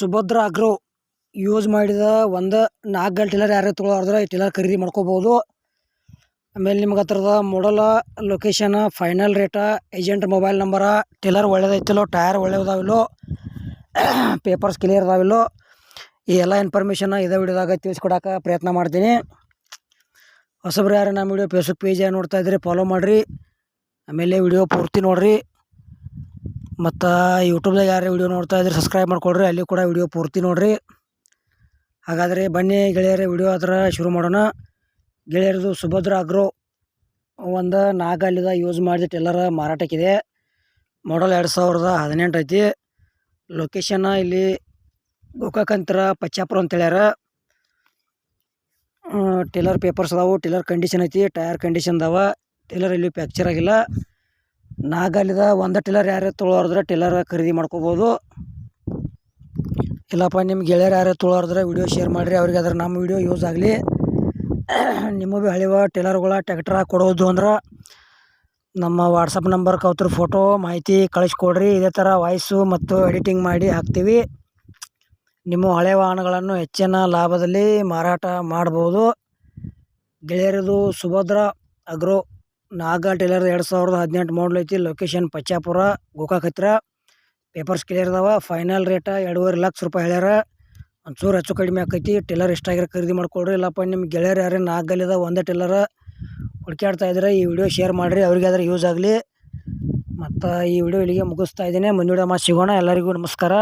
ಸುಭದ್ರ agro use ಮಾಡಿದ ಒಂದು ನಾಲ್ಕು ಗಂಟೆ ಟಿಲ್ಲರ್ ಯಾರು ತೊಗೊಳಾರ್ದ್ರೆ ಈ ಟಿಲ್ಲರ್ ಖರೀದಿ ಮಾಡ್ಕೋಬೋದು. ಆಮೇಲೆ ನಿಮ್ಗೆ ಹತ್ರದ model location final rate agent mobile number tiller ಒಳ್ಳೇದೈತಿಲ್ಲೋ tyre ಒಳ್ಳೇದಾವಿಲ್ಲೋ ಪೇಪರ್ಸ್ ಕ್ಲಿಯರ್ ಅದಾವಿಲ್ಲೋ, ಈ ಎಲ್ಲ ಇನ್ಫಾರ್ಮೇಷನ್ನ ಇದೇ ವಿಡಿಯೋದಾಗ ತಿಳಿಸ್ಕೊಡಕ ಪ್ರಯತ್ನ ಮಾಡ್ತೀನಿ. ಹೊಸಬ್ರು ಯಾರು ನಮ್ಮ ವಿಡಿಯೋ ಫೇಸ್ಬುಕ್ ಪೇಜ್ ನೋಡ್ತಾ ಇದ್ರಿ ಫಾಲೋ ಮಾಡಿರಿ. ಆಮೇಲೆ ವಿಡಿಯೋ ಪೂರ್ತಿ ನೋಡಿರಿ. ಮತ್ತು ಯೂಟ್ಯೂಬ್ದಾಗ ಯಾರು ವಿಡಿಯೋ ನೋಡ್ತಾ ಇದ್ರೆ ಸಬ್ಸ್ಕ್ರೈಬ್ ಮಾಡ್ಕೊಳ್ರಿ. ಅಲ್ಲಿ ಕೂಡ ವೀಡಿಯೋ ಪೂರ್ತಿ ನೋಡಿರಿ. ಹಾಗಾದರೆ ಬನ್ನಿ ಗೆಳೆಯರೇ ವಿಡಿಯೋ ಆದ್ರೆ ಶುರು ಮಾಡೋಣ. ಗೆಳೆಯರದು ಸುಭದ್ರ ಅಗ್ರೋ ಒಂದು ನಾಲ್ಕಲ್ಲಿದ ಯೂಸ್ ಮಾಡಿದ ಟೆಲ್ಲರ ಮಾರಾಟಕ್ಕಿದೆ. ಮಾಡಲ್ ಎರಡು ಸಾವಿರದ ಹದಿನೆಂಟು ಐತಿ. ಲೊಕೇಶನ್ನ ಇಲ್ಲಿ ಗೋಕಾಕಂತರ, ಪಚ್ಚಾಪುರ ಅಂತ ಹೇಳ್ಯಾರ. ಟೇಲರ್ ಪೇಪರ್ಸ್ ಅದಾವು. ಟೇಲರ್ ಕಂಡೀಷನ್ ಐತಿ. ಟಯರ್ ಕಂಡೀಷನ್ ಅದಾವ. ಟೇಲರ್ ಇಲ್ಲಿ ಫ್ಯಾಕ್ಚರ್ ಆಗಿಲ್ಲ. ನಾಗಲ್ಲಿದ ಒಂದು ಟಿಲ್ಲರ್ ಯಾರು ತೊಳೋರಿದ್ರೆ ಟಿಲ್ಲರ್ ಖರೀದಿ ಮಾಡ್ಕೋಬೋದು. ಇಲ್ಲಪ್ಪ ನಿಮ್ಮ ಗೆಳೆಯರು ಯಾರು ತೊಳೋರಿದ್ರೆ ವಿಡಿಯೋ ಶೇರ್ ಮಾಡಿರಿ, ಅವ್ರಿಗೆ ಅದ್ರ ನಮ್ಮ ವಿಡಿಯೋ ಯೂಸ್ ಆಗಲಿ. ನಿಮ್ಮ ಭೀ ಹಳಿವ ಟೇಲರ್ಗಳ ಟ್ಯಾಕ್ಟ್ರ ಕೊಡೋದು ಅಂದ್ರೆ ನಮ್ಮ ವಾಟ್ಸಪ್ ನಂಬರ್ ಕೌತ್ರ ಫೋಟೋ ಮಾಹಿತಿ ಕಳಿಸ್ಕೊಡ್ರಿ. ಇದೇ ಥರ ವಾಯ್ಸು ಮತ್ತು ಎಡಿಟಿಂಗ್ ಮಾಡಿ ಹಾಕ್ತೀವಿ. ನಿಮ್ಮ ಹಳೆ ವಾಹನಗಳನ್ನು ಹೆಚ್ಚಿನ ಲಾಭದಲ್ಲಿ ಮಾರಾಟ ಮಾಡ್ಬೋದು. ಗೆಳೆಯರದು ಸುಭದ್ರ ಅಗ್ರೋ ನಾಗ ಟೇಲರ್ ಎರಡು ಸಾವಿರದ ಹದಿನೆಂಟು ಮಾಡಲ್ ಐತಿ ಲೊಕೇಶನ್ ಪಚ್ಚಾಪುರ ಗೋಕಾಕ್ ಹತ್ತಿರ ಪೇಪರ್ಸ್ ಕ್ಲಿಯರ್ ಅದಾವ ಫೈನಲ್ ರೇಟ ಎರಡೂವರೆ ಲಕ್ಷ ರೂಪಾಯಿ ಹೇಳ್ಯಾರ. ಒಂಚೂರು ಹೆಚ್ಚು ಕಡಿಮೆ ಆಕೈತಿ, ಟೇಲರ್ ಎಷ್ಟಾಗಿರೋ ಖರೀದಿ ಮಾಡ್ಕೊಡ್ರಿ, ಇಲ್ಲಪ್ಪ ನಿಮ್ಮ ಗೆಳೆಯರು ಯಾರೇ ನಾಲ್ಕಲ್ಲಿದ ಒಂದೇ ಟೇಲರ ಹುಡ್ಕ್ಯಾಡ್ತಾ ಇದ್ರೆ ಈ ವಿಡಿಯೋ ಶೇರ್ ಮಾಡಿರಿ, ಅವ್ರಿಗೆ ಅದ್ರ ಯೂಸ್ ಆಗಲಿ. ಮತ್ತು ಈ ವಿಡಿಯೋ ಇಲ್ಲಿಗೆ ಮುಗಿಸ್ತಾ ಇದ್ದೀನಿ, ಮುಂದಿನ ಸಿಗೋಣ, ಎಲ್ಲರಿಗೂ ನಮಸ್ಕಾರ.